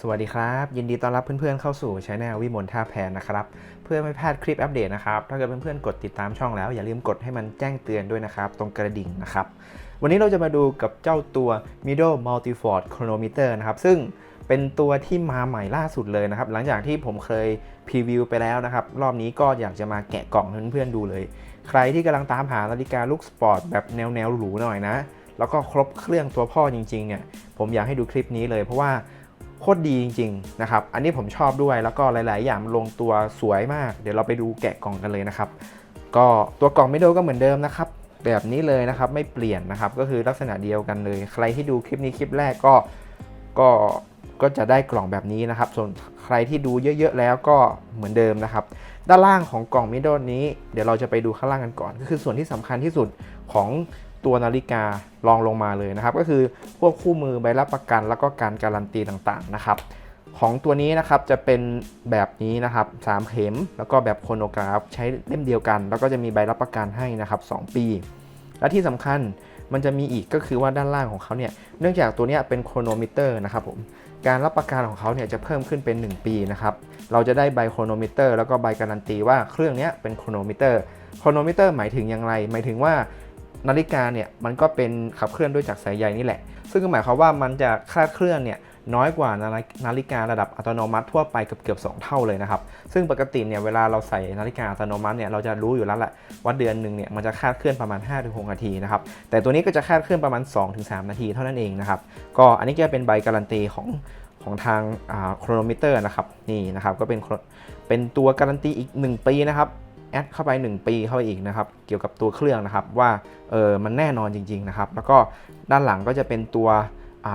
สวัสดีครับ ยินดีต้อนรับเพื่อนๆเข้าสู่ช anel วิมลท่าแพนนะครับ เพื่อไม่พลาดคลิปอัปเดตนะครับ ถ้าเกิดเพื่อนๆกดติดตามช่องแล้ว อย่าลืมกดให้มันแจ้งเตือนด้วยนะครับ ตรงกระดิ่งนะครับ วันนี้เราจะมาดูกับเจ้าตัว Middle Multiford Chronometer นะครับ ซึ่งเป็นตัวที่มาใหม่ล่าสุดเลยนะครับ หลังจากที่ผมเคยพรีวิวไปแล้วนะครับ รอบนี้ก็อยากจะมาแกะกล่องเพื่อนๆดูเลย ใครที่กำลังตามหานาฬิกาลูกสปอร์ตแบบแนวแนวๆหรูหน่อยนะแล้วก็ครบเครื่องตัวพ่อจริงๆเนี่ยผมอยากให้ดูคลิปนี้เลยเพราะว่า โคตรดีจริงๆนะครับ อันนี้ผมชอบด้วยแล้วก็หลาย ๆ อย่างลงตัวสวยมาก เดี๋ยวเราไปดูแกะกล่องกันเลยนะครับ ก็ตัวกล่องไม่โดก็เหมือนเดิมนะครับ แบบนี้เลยนะครับไม่เปลี่ยนนะครับ ก็คือลักษณะเดียวกันเลย ใครที่ดูคลิปนี้คลิปแรกก็ก็ก็จะได้กล่องแบบนี้นะครับ ส่วนใครที่ดูเยอะ ๆ แล้วก็เหมือนเดิมนะครับ ด้านล่างของกล่องมิด d ดนี้ เดี๋ยวเราจะไปดูข้างล่างกันก่อน ก็คือส่วนที่สำคัญที่สุดของ ตัวนาฬิการองลงมาเลยนะครับ ก็คือพวกคู่มือใบรับประกัน แล้วก็การการันตีต่างๆนะครับของตัวนี้นะครับจะเป็นแบบนี้นะครับ3เข็ม แล้วก็แบบโครโนกราฟใช้เล่มเดียวกัน แล้วก็จะมีใบรับประกันให้นะครับ 2 ปี และที่สำคัญมันจะมีอีกก็คือว่าด้านล่างของเขาเนี่ยเนื่องจากตัวนี้เป็นโครโนมิเตอร์นะครับผมการรับประกันของเขาเนี่ยจะเพิ่มขึ้นเป็น 1 ปีนะครับเราจะได้ใบโครโนมิเตอร์แล้วก็ใบการันตีว่าเครื่องนี้เป็นโครโนมิเตอร์โครโนมิเตอร์หมายถึงอย่างไร หมายถึงว่า นาฬิกาเนี่ยมันก็เป็นขับเคลื่อนด้วยจากสายใยนี่แหละ ซึ่งก็หมายความว่ามันจะคลาดเคลื่อนเนี่ยน้อยกว่านาฬิการะดับอัตโนมัติทั่วไปเกือบเกือบสเท่าเลยนะครับ ซึ่งปกติเนี่ยเวลาเราใส่นาฬิกาอัตโนมัติเนี่ยเราจะรู้อยู่แล้วแหละว่าเดือนหนึ่งเนี่ยมันจะคาดเคลื่อนประมาณ 5-6 นาทีนะครับ แต่ตัวนี้ก็จะคาดเคลื่อนประมาณ 2-3 นาทีเท่านั้นเองนะครับ ก็อันนี้ก็เป็นใบการันตีของของทางโครโนมิเตอร์นะครับนี่นะครับก็เป็นเป็นตัวการันตีอีก 1 ปีนะครับ ดเข้าไป 1 ปีเข้าไปอีกนะครับ เกี่ยวกับตัวเครื่องนะครับว่าเออมันแน่นอนจริง ๆนะครับ แล้วก็ด้านหลังก็จะเป็นตัว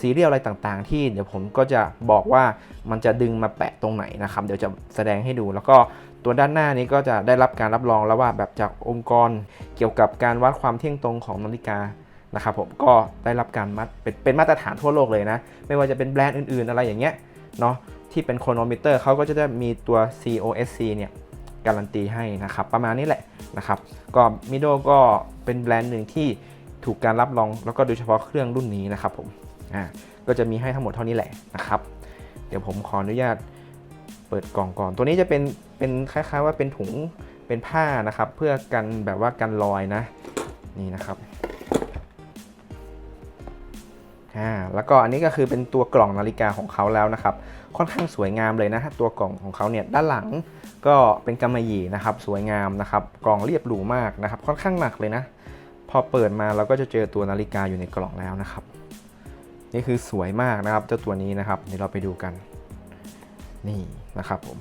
ซีเรียลอะไรต่างๆ ที่เดี๋ยวผมก็จะบอกว่ามันจะดึงมาแปะตรงไหนนะครับ เดี๋ยวจะแสดงให้ดู แล้วก็ตัวด้านหน้านี้ก็จะได้รับการรับรองแล้วว่าแบบจากองค์กรเกี่ยวกับการวัดความเที่ยงตรงของนาฬิกานะครับผมก็ได้รับการมัดเป็นเป็นมาตรฐานทั่วโลกเลยนะ ไม่ว่าจะเป็นแบรนด์อื่นๆ อะไรอย่างเงี้ยเนาะที่เป็นโครโนมิเตอร์เขาก็จะได้มีตัว COSC เนี่ย การันตีให้นะครับ ประมาณนี้แหละนะครับ ก็มิโดก็เป็นแบรนด์หนึ่งที่ถูกการรับรองแล้วก็โดยเฉพาะเครื่องรุ่นนี้นะครับผมอ่าก็จะมีให้ทั้งหมดเท่านี้แหละนะครับ เดี๋ยวผมขออนุญาตเปิดกล่องก่อน ตัวนี้จะเป็นเป็นคล้ายๆว่าเป็นถุงเป็นผ้านะครับ เพื่อกันแบบว่ากันรอยนะนี่นะครับ อ่าแล้วก็อันนี้ก็คือเป็นตัวกล่องนาฬิกาของเขาแล้วนะครับ ค่อนข้างสวยงามเลยนะตัวกล่องของเขาเนี่ยด้านหลังก็เป็นกำมะหยี่นะครับ สวยงามนะครับกล่องเรียบหรูมากนะครับ ค่อนข้างหนักเลยนะ พอเปิดมาเราก็จะเจอตัวนาฬิกาอยู่ในกล่องแล้วนะครับ นี่คือสวยมากนะครับเจ้าตัวนี้นะครับเดี๋ยวเราไปดูกัน นี่นะครับผม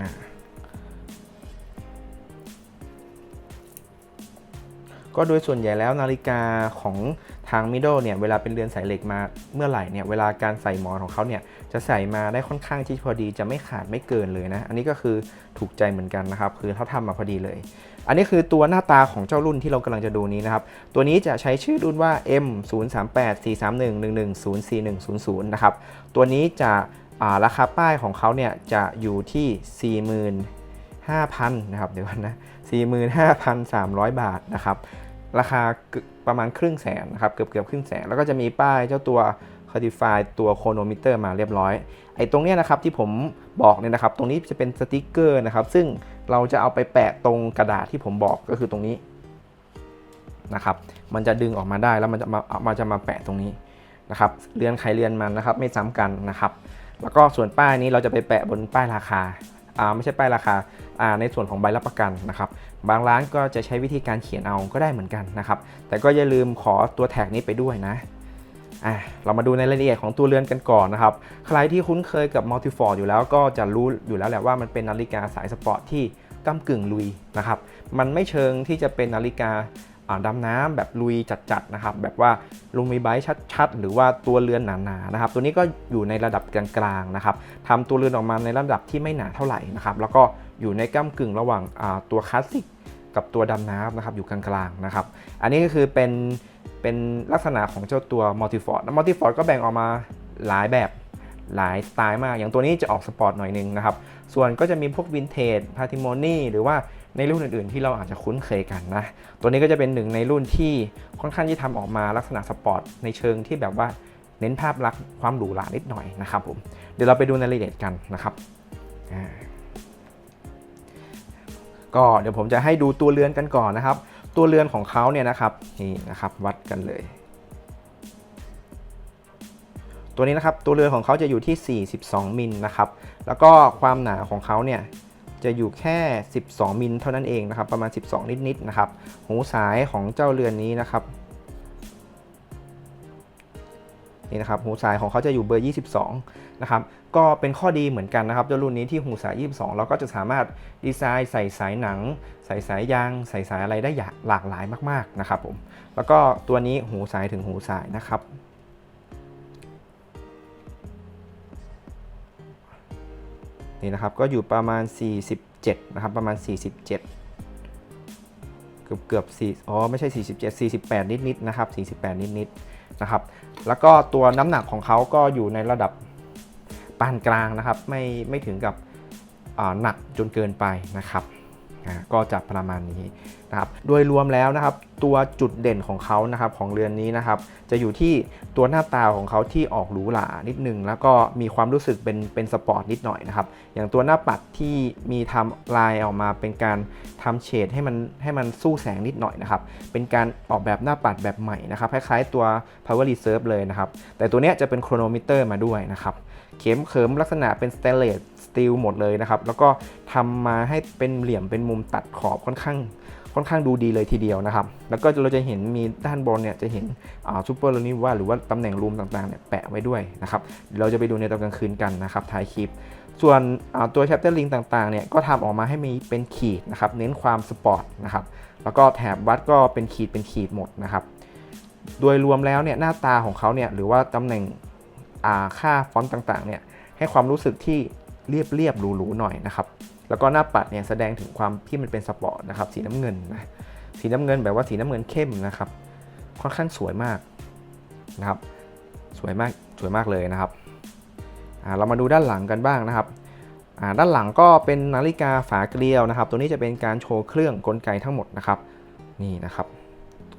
อ่า ก็โดยส่วนใหญ่แล้วนาฬิกาของทางมิด d เนี่ยเวลาเป็นเรือนสายเหล็กมาเมื่อไหร่เนี่ยเวลาการใส่หมอนของเขาเนี่ยจะใส่มาได้ค่อนข้างที่พอดีจะไม่ขาดไม่เกินเลยนะ อันนี้ก็คือถูกใจเหมือนกันนะครับ คือเขาทำมาพอดีเลย อันนี้คือตัวหน้าตาของเจ้ารุ่นที่เรากำลังจะดูนี้นะครับ ตัวนี้จะใช้ชื่อรุ่นว่า M 0 3 8 4 3 1 1 1 0 4 1 0 0นะครับ ตัวนี้จะอ่าราคาป้ายของเขาเนี่ยจะอยู่ที่45,000นะครับเดี๋ยวก่อนนะ45,300 บาทนะครับ ราคาประมาณครึ่งแสนนะครับเกือบเกือบครึ่งแสน แล้วก็จะมีป้ายเจ้าตัว Certify ตัวโคโนมิเตอร์มาเรียบร้อย ไอ้ตรงเนี้ยนะครับที่ผมบอกเนี่ยนะครับ ตรงนี้จะเป็นสติกเกอร์นะครับ ซึ่งเราจะเอาไปแปะตรงกระดาษที่ผมบอกก็คือตรงนี้นะครับ มันจะดึงออกมาได้แล้วมันจะมาเอามาจะมาแปะตรงนี้นะครับ เรือนใครเรือนมันนะครับ ไม่ซ้ำกันนะครับ แล้วก็ส่วนป้ายนี้เราจะไปแปะบนป้ายราคา อ่าไม่ใช่ป้ายราคา ในส่วนของใบรับประกันนะครับ บางร้านก็จะใช้วิธีการเขียนเอาก็ได้เหมือนกันนะครับ แต่ก็อย่าลืมขอตัวแท็กนี้ไปด้วยนะเรามาดูในรายละเอียดของตัวเรือนกันก่อนนะครับ ใครที่คุ้นเคยกับ Multiford อยู่แล้วก็จะรู้อยู่แล้วแหละว่ามันเป็นนาฬิกาสายสปอร์ตที่ก้ากึ่งลุยนะครับ มันไม่เชิงที่จะเป็นนาฬิกาดำน้ำแบบลุยจัดๆนะครับ แบบว่าลงมีไบต์ชัดๆ หรือว่าตัวเรือนหนาๆนะครับ ตัวนี้ก็อยู่ในระดับกลางๆนะครับทำตัวเรือนออกมาในระดับที่ไม่หนาเท่าไหร่นะครับ แล้วก็ อยู่ในก้ากึ่งระหว่างตัวคลาสสิกกับตัวดำน้ำนะครับอยู่กลางๆนะครับ อันนี้ก็คือเป็นเป็นลักษณะของเจ้าตัว Multiford แล้ว Multiford ก็แบ่งออกมาหลายแบบหลายสไตล์มาก อย่างตัวนี้จะออกสปอร์ตหน่อยนึงนะครับ ส่วนก็จะมีพวกวินเทจพา t ิโมนีหรือว่าในรุ่นอื่นๆ ที่เราอาจจะคุ้นเคยกันนะ ตัวนี้ก็จะเป็นหนึ่งในรุ่นที่ค่อนข้างที่ทำออกมาลักษณะสปอร์ตในเชิงที่แบบว่าเน้นภาพลักษณ์ความหรูหรานิดหน่อยนะครับผม เดี๋ยวเราไปดูในรายละเอียดกันนะครับ ก็เดี๋ยวผมจะให้ดูตัวเรือนกันก่อนนะครับ ตัวเรือนของเขาเนี่ยนะครับนี่นะครับวัดกันเลย ตัวนี้นะครับตัวเรือนของเขาจะอยู่ที่ 42 มิลนะครับแล้วก็ความหนาของเขาเนี่ยจะอยู่แค่ 12 มิลเท่านั้นเองนะครับ ประมาณ 12 นิดๆนะครับ หูสายของเจ้าเรือนนี้นะครับ นี่นะครับหูสายของเขาจะอยู่เบอร์ 22 นะครับ ก็เป็นข้อดีเหมือนกันนะครับเจ้ารุ่นนี้ที่หูสาย 22 เราก็จะสามารถดีไซน์ใส่สายหนัง ใส่สายยาง ใส่สายอะไรได้หลากหลายมากๆนะครับผม แล้วก็ตัวนี้หูสายถึงหูสายนะครับนี่นะครับก็อยู่ประมาณ 47 นะครับ ประมาณ 47 เกือบเกือบ4อ๋อ ไม่ใช่ 47 48 นิดนิดๆนะครับ 48 นิดนิดๆ นะครับ แล้วก็ตัวน้ำหนักของเขาก็อยู่ในระดับปานกลางนะครับ ไม่ไม่ถึงกับหนักจนเกินไปนะครับ อ่าก็จะประมาณนี้นะครับโดยรวมแล้วนะครับตัวจุดเด่นของเขานะครับของเรือนนี้นะครับจะอยู่ที่ตัวหน้าตาของเขาที่ออกหรูหรานิดนึงแล้วก็มีความรู้สึกเป็นเป็นสปอร์ตนิดหน่อยนะครับอย่างตัวหน้าปัดที่มีทำลายออกมาเป็นการทำเฉดให้มันให้มันสู้แสงนิดหน่อยนะครับเป็นการออกแบบหน้าปัดแบบใหม่นะครับคล้ายๆตัว power reserve เลยนะครับแต่ตัวเนี้ยจะเป็นโครโนมิเตอร์มาด้วยนะครับเข็มเขิมลักษณะเป็นสเตนเลสสตีลหมดเลยนะครับแล้วก็ ทำมาให้เป็นเหลี่ยมเป็นมุมตัดขอบค่อนข้างค่อนข้างดูดีเลยทีเดียวนะครับ แล้วก็เราจะเห็นมีด้านบนเนี่ยจะเห็นซูเปอร์ลูนิว่าหรือว่าตำแหน่งรูมต่างๆเนี่ยแปะไว้ด้วยนะครับ เราจะไปดูในตอนกลางคืนกันนะครับท้ายคลิป ส่วนตัว chapter link ต่างๆเนี่ยก็ทำออกมาให้มีเป็นขีดนะครับ เน้นความสปอร์ตนะครับ แล้วก็แถบวัดก็เป็นขีดเป็นขีดหมดนะครับ โดยรวมแล้วเนี่ยหน้าตาของเขาเนี่ยหรือว่าตำแหน่งค่าฟอนต์ต่างๆเนี่ยให้ความรู้สึกที่เรียบเรียบๆหรูๆหน่อยนะครับ แล้วก็หน้าปัดเนี่ยแสดงถึงความที่มันเป็นสปอร์ตนะครับสีน้ำเงินนะสีน้ำเงินแบบว่าสีน้ำเงินเข้มนะครับ ค่อนข้างสวยมากนะครับ สวยมากสวยมากเลยนะครับอ่าเรามาดูด้านหลังกันบ้างนะครับอ่าด้านหลังก็เป็นนาฬิกาฝาเกลียวนะครับ ตัวนี้จะเป็นการโชว์เครื่องกลไกทั้งหมดนะครับ นี่นะครับ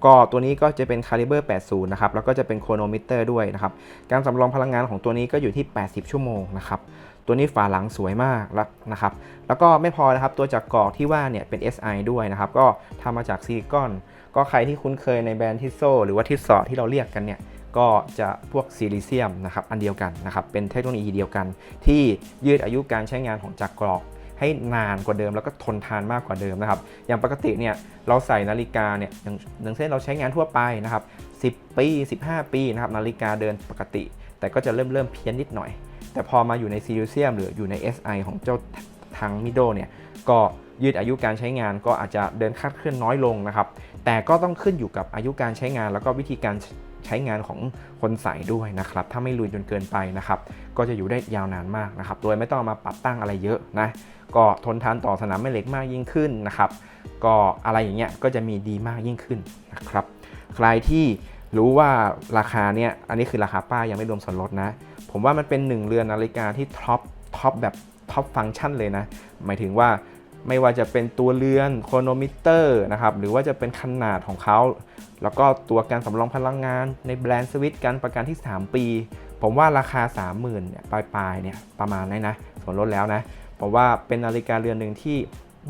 ก็ตัวนี้ก็จะเป็นคาลิเบอร์80 นะครับ แล้วก็จะเป็นโครโนมิเตอร์ด้วยนะครับ การสำรองพลังงานของตัวนี้ก็อยู่ที่ 80 ชั่วโมงนะครับ ตัวนี้ฝาหลังสวยมากแล้วนะครับ แล้วก็ไม่พอนะครับตัวจักรกอกที่ว่าเนี่ยเป็น SI ด้วยนะครับ ก็ทำมาจากซิลิคอน ก็ใครที่คุ้นเคยในแบรนด์ทิสโซหรือว่าทิสซอที่เราเรียกกันเนี่ยก็จะพวกซิลิเซียมนะครับอันเดียวกันนะครับเป็นเทคโนโลยีเดียวกัน ที่ยืดอายุการใช้งานของจักรกรอกให้นานกว่าเดิมแล้วก็ทนทานมากกว่าเดิมนะครับ อย่างปกติเนี่ยเราใส่นาฬิกาเนี่ยอย่างอย่างเช่นเราใช้งานทั่วไปนะครับ 10 ปี 15 ปีนะครับนาฬิกาเดินปกติ แต่ก็จะเริ่มเริ่มเพี้ยนนิดหน่อย แต่พอมาอยู่ในซิลิเซียมหรืออยู่ใน SI ของเจ้าทางมิดโดเนี่ยก็ยืดอายุการใช้งานก็อาจจะเดินคาดเคลื่อนน้อยลงนะครับ แต่ก็ต้องขึ้นอยู่กับอายุการใช้งาน แล้วก็วิธีการใช้งานของคนใส่ด้วยนะครับ ถ้าไม่ลุยจนเกินไปนะครับ ก็จะอยู่ได้ยาวนานมากนะครับ โดยไม่ต้องมาปรับตั้งอะไรเยอะนะ ก็ทนทานต่อสนามแม่เหล็กมากยิ่งขึ้นนะครับ ก็อะไรอย่างเงี้ยก็จะมีดีมากยิ่งขึ้นนะครับ ใครที่ รู้ว่าราคาเนี่ยอันนี้คือราคาป้ายยังไม่รวมส่วนลดนะ ผมว่ามันเป็นหนึ่งเรือนนาฬิกาที่ท็อปท็อปแบบท็อปฟังก์ชันเลยนะ หมายถึงว่าไม่ว่าจะเป็นตัวเรือนโครโนมิเตอร์นะครับ หรือว่าจะเป็นขนาดของเขา แล้วก็ตัวการสำรองพลังงานในแบรนด์สวิตการประกันที่ 3 ปี ผมว่าราคา 30,000เนี่ยปลายๆเนี่ยประมาณนี้นะส่วนลดแล้วนะผมว่าเป็นนาฬิกาเรือนหนึ่งที่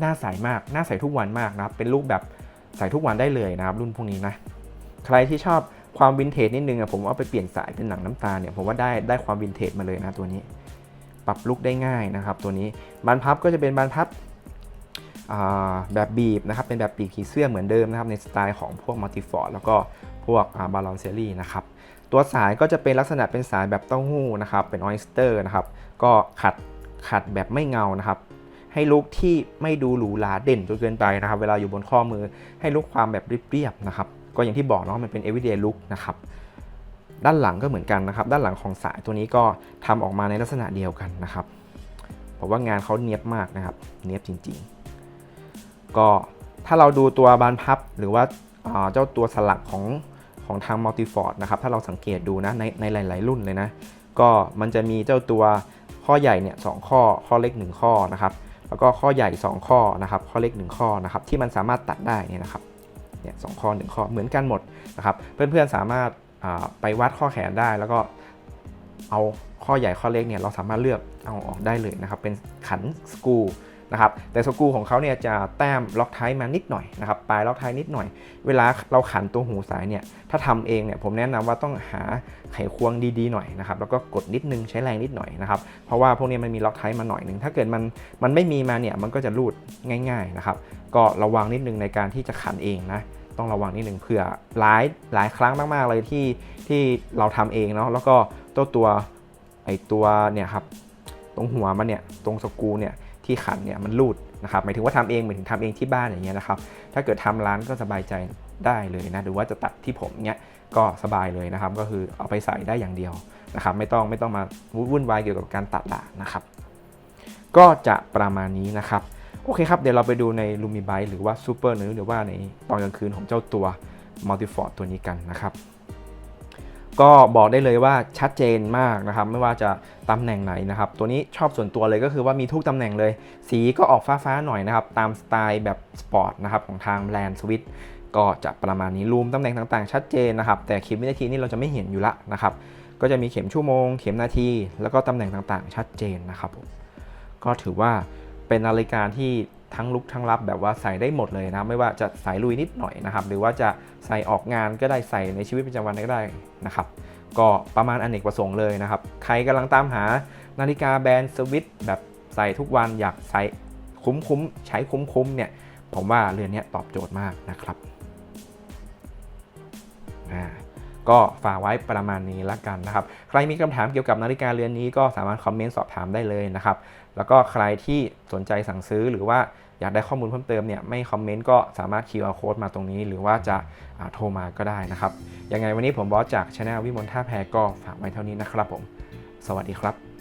น่าใส่มากน่าใส่ทุกวันมากนะครับเป็นรูปแบบใส่ทุกวันได้เลยนะครับรุ่นพวกนี้นะใครที่ชอบ ความวินเทจนิดนึงอะผมว่าไปเปลี่ยนสายเป็นหนังน้ำตาลเนี่ยผมว่าได้ได้ความวินเทจมาเลยนะตัวนี้ ปรับลุกได้ง่ายนะครับ ตัวนี้บานพับก็จะเป็นบานพับแบบบีบนะครับเป็นแบบปีกผีเสื้อเหมือนเดิมนะครับในสไตล์ของพวกมัลติฟอร์ดแล้วก็พวกบาลอนเซอรี่นะครับตัวสายก็จะเป็นลักษณะเป็นสายแบบเต้าหู้นะครับเป็นออยสเตอร์นะครับก็ขัดขัดแบบไม่เงานะครับให้ลุกที่ไม่ดูหรูหราเด่นจนเกินไปนะครับ เวลาอยู่บนข้อมือให้ลุกความแบบเรียบๆนะครับ ก็อย่างที่บอกเนาะมันเป็น everyday look นะครับด้านหลังก็เหมือนกันนะครับ ด้านหลังของสายตัวนี้ก็ทำออกมาในลักษณะเดียวกันนะครับผมว่างานเขาเนียบมากนะครับ เนียบจริง ๆ ก็ถ้าเราดูตัวบานพับหรือว่าอ่าเจ้าตัวสลักของของทางมัลติฟอร์ดนะครับ ถ้าเราสังเกตดูนะในในหลาย ๆ รุ่นเลยนะ ก็มันจะมีเจ้าตัวข้อใหญ่เนี่ยสองข้อข้อเล็ก 1 ข้อนะครับ แล้วก็ข้อใหญ่ 2 ข้อนะครับ ข้อเล็ก 1 ข้อนะครับ ที่มันสามารถตัดได้นี่นะครับ เนี่ยสองข้อหนึ่งข้อเหมือนกันหมดนะครับเพื่อนๆสามารถไปวัดข้อแขนได้ แล้วก็เอาข้อใหญ่ข้อเล็กเนี่ยเราสามารถเลือกเอาออกได้เลยนะครับเป็นขันสกู นะครับแต่สกูของเขาเนี่ยจะแต้มล็อกไทมานิดหน่อยนะครับปลายล็อกไทนิดหน่อย เวลาเราขันตัวหูสายเนี่ยถ้าทำเองเนี่ยผมแนะนำว่าต้องหาไขควงดีๆหน่อยนะครับแล้วก็กดนิดนึงใช้แรงนิดหน่อยนะครับเพราะว่าพวกนี้มันมีล็อกไทมาหน่อยหนึ่งถ้าเกิดมันมันไม่มีมาเนี่ยมันก็จะรูดง่ายๆนะครับก็ระวังนิดนึงในการที่จะขันเองนะต้องระวังนิดนึงเผื่อหลายหลายครั้งมากๆเลยที่ที่เราทำเองเนาะแล้วก็ตัวตัวไอตัวเนี่ยครับตรงหัวมันเนี่ยตรงสกูเนี่ย ที่ขันเนี่ยมันรูดนะครับหมายถึงว่าทำเองหมายถึงทำเองที่บ้านอย่างเงี้ยนะครับถ้าเกิดทำร้านก็สบายใจได้เลยนะหรือว่าจะตัดที่ผมเนี้ยก็สบายเลยนะครับ ก็คือเอาไปใส่ได้อย่างเดียวนะครับ ไม่ต้องไม่ต้องมาวุ่นวายเกี่ยวกับการตัดละนะครับ ก็จะประมาณนี้นะครับโอเคครับ เดี๋ยวเราไปดูใน l u m i b y t e หรือว่า Super หรือหรือว่าในตอนกลางคืนของเจ้าตัว Multiford ตัวนี้กันนะครับ ก็บอกได้เลยว่าชัดเจนมากนะครับ ไม่ว่าจะตำแหน่งไหนนะครับ ตัวนี้ชอบส่วนตัวเลยก็คือว่ามีทุกตำแหน่งเลย สีก็ออกฟ้าๆหน่อยนะครับ ตามสไตล์แบบสปอร์ตนะครับของทางแบรนด์สวิตก็จะประมาณนี้รูมตำแหน่งต่างๆ ชัดเจนนะครับ แต่เข็มวินาทีนี่เราจะไม่เห็นอยู่ละนะครับ ก็จะมีเข็มชั่วโมง เข็มนาที แล้วก็ตำแหน่งต่างๆ ชัดเจนนะครับผมก็ถือว่าเป็นนาฬิกาที่ ทั้งลุกทั้งรับแบบว่าใส่ได้หมดเลยนะไม่ว่าจะสายลุยนิดหน่อยนะครับ หรือว่าจะใส่ออกงานก็ได้ใส่ในชีวิตประจำวันก็ได้นะครับ ก็ประมาณอนเนกประสงค์เลยนะครับ ใครกำลังตามหานาฬิกาแบรนด์สวิตแบบใส่ทุกวันอยากใส่คุ้มๆใช้คุ้มๆเนี่ยผมว่าเรือนนี้ตอบโจทย์มากนะครับอ่า ก็ฝากไว้ประมาณนี้ละกันนะครับ ใครมีคำถามเกี่ยวกับนาฬิกาเรือนนี้ก็สามารถคอมเมนต์สอบถามได้เลยนะครับ แล้วก็ใครที่สนใจสั่งซื้อหรือว่าอยากได้ข้อมูลเพิ่มเติมเนี่ยไม่คอมเมนต์ก็สามารถ QR code มาตรงนี้ หรือว่าจะโทรมาก็ได้นะครับ ยังไงวันนี้ผมบอสจากช anel วิมลท่าแพก็ฝากไว้เท่านี้นะครับผม สวัสดีครับ